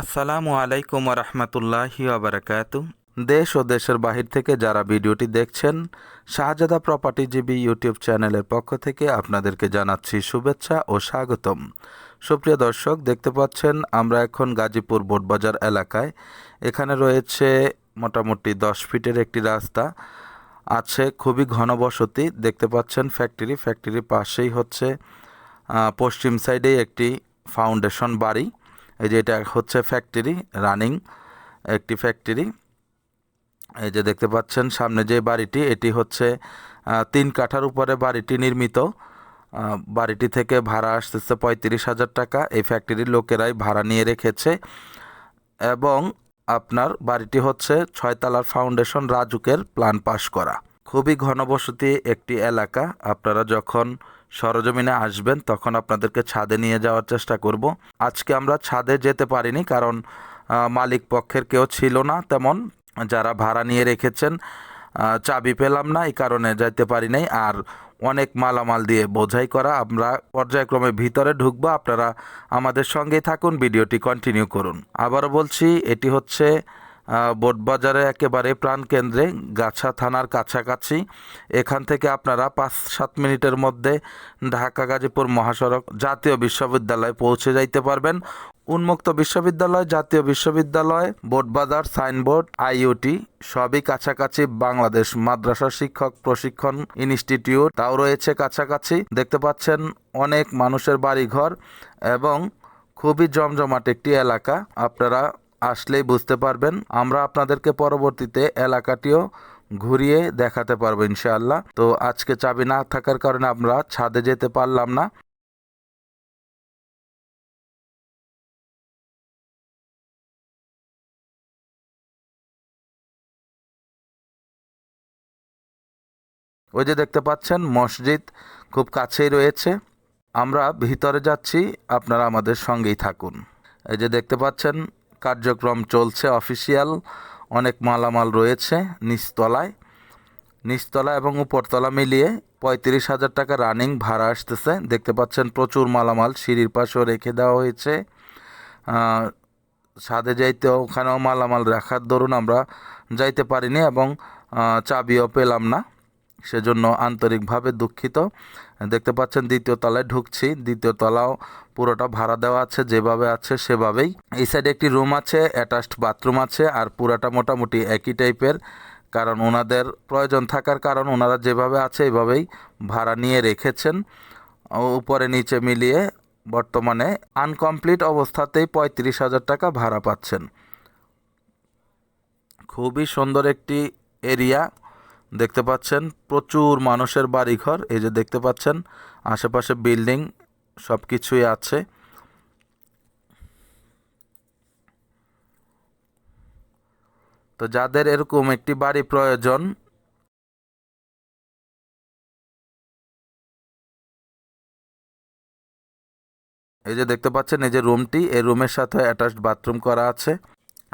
আসসালামু আলাইকুম রহমতুল্লাহি আবরাকাতু দেশ ও দেশের বাহির থেকে যারা ভিডিওটি দেখছেন, শাহজাদা প্রপার্টিজীবী ইউটিউব চ্যানেলের পক্ষ থেকে আপনাদেরকে জানাচ্ছি শুভেচ্ছা ও স্বাগতম। সুপ্রিয় দর্শক, দেখতে পাচ্ছেন আমরা এখন গাজীপুর বোটবাজার এলাকায়। এখানে রয়েছে মোটামুটি দশ ফিটের একটি রাস্তা, আছে খুবই ঘনবসতি, দেখতে পাচ্ছেন ফ্যাক্টরি। ফ্যাক্টরির পাশেই হচ্ছে পশ্চিম সাইডেই একটি ফাউন্ডেশন বাড়ি। এই যে এটা হচ্ছে ফ্যাক্টরি রানিং একটি ফ্যাক্টরি এই যে দেখতে পাচ্ছেন সামনে যে বাড়িটি, এটি হচ্ছে তিন কাঠার উপরে বাড়িটি নির্মিত। বাড়িটি থেকে ভাড়া আসতেছে পঁয়ত্রিশ হাজার টাকা। এই ফ্যাক্টরির লোকেরাই ভাড়া নিয়ে রেখেছে। এবং আপনার বাড়িটি হচ্ছে ছয়তলার ফাউন্ডেশন রাজুকের প্ল্যান পাস করা। খুবই ঘনবসতি একটি এলাকা। আপনারা যখন সরজমিনে আসবেন, তখন আপনাদেরকে ছাদে নিয়ে যাওয়ার চেষ্টা করব। আজকে আমরা ছাদে যেতে পারিনি, কারণ মালিক পক্ষের কেউ ছিল না তেমন। যারা ভাড়া নিয়ে রেখেছেন চাবি পেলাম না, এই কারণে যাইতে পারি নাই। আর অনেক মালামাল দিয়ে বোঝাই করা, আমরা পর্যায়ক্রমে ভিতরে ঢুকবো। আপনারা আমাদের সঙ্গেই থাকুন, ভিডিওটি কন্টিনিউ করুন। আবারও বলছি, এটি হচ্ছে বোটবাজারে একেবারে প্রাণকেন্দ্রে গাছা থানার কাছাকাছি। এখান থেকে আপনারা পাঁচ সাত মিনিটের মধ্যে ঢাকা, গাজীপুর মহাসড়ক জাতীয় বিশ্ববিদ্যালয়ে পৌঁছে যাইতে পারবেন। উন্মুক্ত বিশ্ববিদ্যালয়, জাতীয় বিশ্ববিদ্যালয়, বোটবাজার, সাইনবোর্ড, আইইউটি সবই কাছাকাছি। বাংলাদেশ মাদ্রাসা শিক্ষক প্রশিক্ষণ ইনস্টিটিউট তাও রয়েছে কাছাকাছি। দেখতে পাচ্ছেন অনেক মানুষের বাড়িঘর এবং খুবই জমজমাট একটি এলাকা। আপনারা আসলেই বুঝতে পারবেন। আমরা আপনাদেরকে পরবর্তীতে এলাকাটিও ঘুরিয়ে দেখাতে পারব ইনশাআল্লাহ। তো আজকে চাবি না থাকার কারণে আমরা ছাদে যেতে পারলাম না। ওই যে দেখতে পাচ্ছেন, মসজিদ খুব কাছেই রয়েছে। আমরা ভিতরে যাচ্ছি, আপনারা আমাদের সঙ্গেই থাকুন। এই যে দেখতে পাচ্ছেন কার্যক্রম চলছে অফিসিয়াল। অনেক মালামাল রয়েছে নিচতলায়। নিচতলা এবং উপরতলা মিলিয়ে পঁয়ত্রিশ হাজার টাকা রানিং ভাড়া আসতেছে। দেখতে পাচ্ছেন প্রচুর মালামাল সিঁড়ির পাশেও রেখে দেওয়া হয়েছে। ছাদে যাইতে ওখানেও মালামাল রাখার দরুন আমরা যাইতে পারিনি এবং চাবিও পেলাম না। সেজন্য আন্তরিকভাবে দুঃখিত। দেখতে পাচ্ছেন দ্বিতীয় তলায় ঢুকছি। দ্বিতীয় তলাও পুরোটা ভাড়া দেওয়া আছে, যেভাবে আছে সেভাবেই। এই সাইডে একটি রুম আছে, অ্যাটাচড বাথরুম আছে, আর পুরাটা মোটামুটি একই টাইপের। কারণ ওনাদের প্রয়োজন থাকার কারণ ওনারা যেভাবে আছে এইভাবেই ভাড়া নিয়ে রেখেছেন। উপরে নিচে মিলিয়ে বর্তমানে আনকমপ্লিট অবস্থাতেই পঁয়ত্রিশ হাজার টাকা ভাড়া পাচ্ছেন। খুবই সুন্দর একটি এরিয়া। দেখতে পাচ্ছেন প্রচুর মানুষের বাড়িঘর। এই যে দেখতে পাচ্ছেন, আশেপাশে বিল্ডিং সব কিছুই আছে। তো যাদের এরকম একটি বাড়ি প্রয়োজন, এই যে দেখতে পাচ্ছেন, এই যে রুমটি, এই রুমের সাথে অ্যাটাচড বাথরুম করা আছে।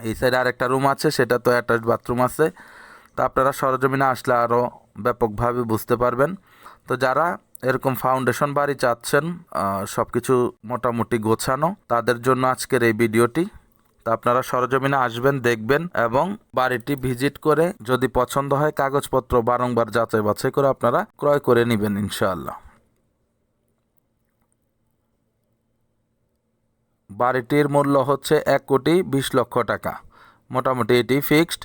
এই সাইডে আরেকটা রুম আছে সেটা তো অ্যাটাচড বাথরুম আছে। তো আপনারা সরজমিনে আসলে আরও ব্যাপকভাবে বুঝতে পারবেন। তো যারা এরকম ফাউন্ডেশন বাড়ি চাচ্ছেন সব কিছু মোটামুটি গোছানো, তাদের জন্য আজকের এই ভিডিওটি। তা আপনারা সরজমিনে আসবেন, দেখবেন এবং বাড়িটি ভিজিট করে যদি পছন্দ হয় কাগজপত্র বারংবার যাচাই বাছাই করে আপনারা ক্রয় করে নেবেন ইনশাআল্লাহ। বাড়িটির মূল্য হচ্ছে এক কোটি বিশ লক্ষ টাকা। মোটামুটি এটি ফিক্সড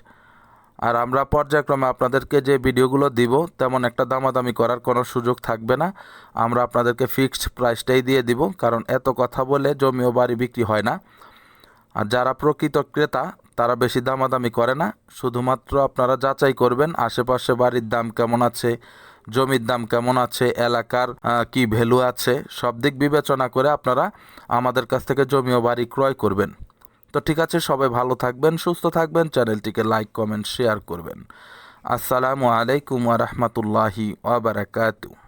আর আমরা পর্যায়ক্রমে আপনাদেরকে যে ভিডিওগুলো দিব, তেমন একটা দামাদামি করার কোনো সুযোগ থাকবে না। আমরা আপনাদেরকে ফিক্সড প্রাইসটাই দিয়ে দিব, কারণ এত কথা বলে জমি ও বাড়ি বিক্রি হয় না। আর যারা প্রকৃত ক্রেতা, তারা বেশি দামাদামি করে না। শুধুমাত্র আপনারা যাচাই করবেন, আশেপাশে বাড়ির দাম কেমন আছে, জমির দাম কেমন আছে, এলাকার কি ভ্যালু আছে, সব দিক বিবেচনা করে আপনারা আমাদের কাছ থেকে জমি ও বাড়ি ক্রয় করবেন। তো ঠিক আছে, সবাই ভালো থাকবেন, সুস্থ থাকবেন, চ্যানেলটিকে লাইক, কমেন্ট, শেয়ার করবেন। আসসালামু আলাইকুম আ রহমতুল্লাহি ওয়া বারাকাতুহু।